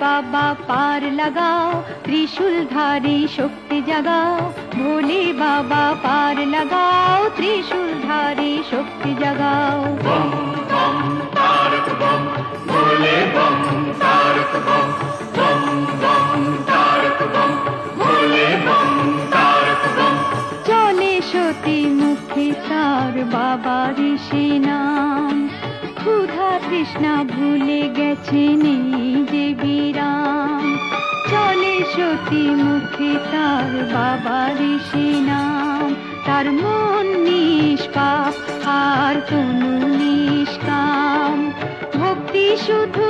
বাবা পার লাগাও, ত্রিশূল ধারী শক্তি জাগাও। ভোলে বাবা পার লাগাও, ত্রিশূল ধারী শক্তি জাগাও। ভোলে চলে সতী মুখে তার বাবা ঋষি নাম। ক্ষুধা ভুলে গেছে চলে সতী মুখে তার বাবা ঋষি নাম। তার মন নিষ্পাপ আর তনু নিষ্কাম। ভক্তি শুধু